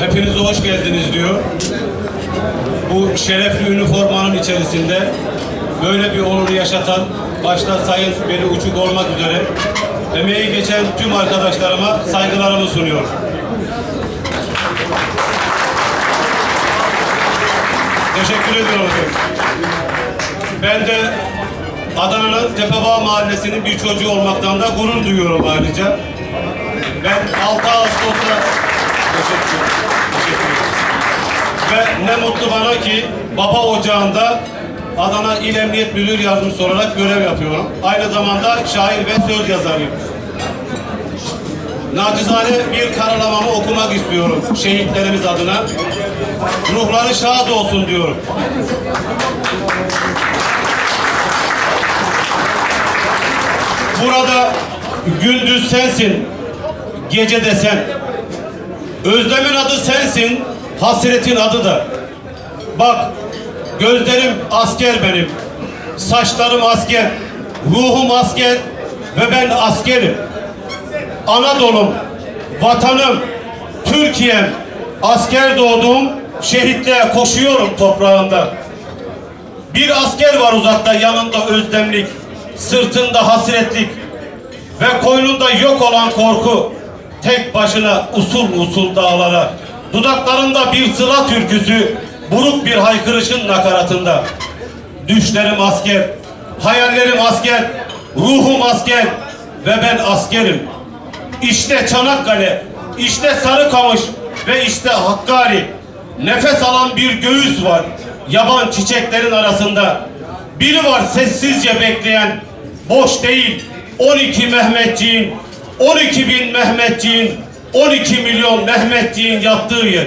hepiniz hoş geldiniz diyor. Bu şerefli üniformanın içerisinde böyle bir onuru yaşatan başta Sayın Veli Uçuk olmak üzere emeği geçen tüm arkadaşlarıma saygılarımı sunuyorum. Teşekkür ediyorum. Ben de Adana'nın Tepebağ Mahallesi'nin bir çocuğu olmaktan da gurur duyuyorum ayrıca. Ne mutlu bana ki Baba Ocağı'nda Adana İl Emniyet Müdür Yardımcısı olarak görev yapıyorum. Aynı zamanda şair ve söz yazarıyım. Nacizane bir karalamamı okumak istiyorum şehitlerimiz adına. Ruhları şad olsun diyorum. Burada gündüz sensin, gece de sen. Özlemin adı sensin, hasretin adı da. Bak, gözlerim asker benim, saçlarım asker, ruhum asker ve ben askerim. Anadolu'm, vatanım, Türkiye'm, asker doğdum, şehitliğe koşuyorum toprağında. Bir asker var uzakta yanında özlemlik, sırtında hasretlik ve koynunda yok olan korku. Tek başına usul usul dağlara, dudaklarında bir sıla türküsü, buruk bir haykırışın nakaratında. Düşlerim asker, hayallerim asker, ruhum asker ve ben askerim. İşte Çanakkale, işte Sarıkamış ve işte Hakkari. Nefes alan bir göğüs var yaban çiçeklerin arasında. Biri var sessizce bekleyen, boş değil 12 Mehmetçiğin, 12 bin Mehmetçiğin, 12 milyon Mehmetçiğin yattığı yer.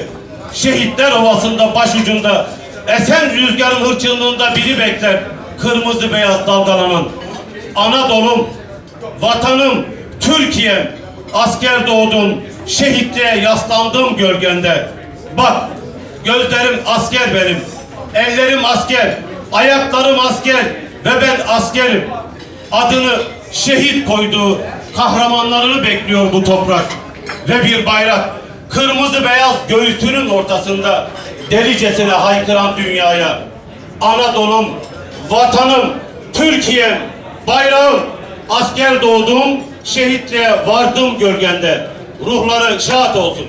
Şehitler Ovası'nda başucunda, esen rüzgarın hırçınlığında biri bekler, kırmızı beyaz dalgalanan. Anadolu'm, vatanım, Türkiye'm, asker doğdum, şehitliğe yaslandım gölgende. Bak, gözlerim asker benim, ellerim asker, ayaklarım asker ve ben askerim. Adını şehit koyduğu kahramanlarını bekliyor bu toprak. Ve bir bayrak, kırmızı beyaz göğsünün ortasında delicesine haykıran dünyaya. Anadolu'm, vatanım, Türkiye'm, bayrağım, asker doğdum, şehitliğe vardım gölgende. Ruhları şahat olsun.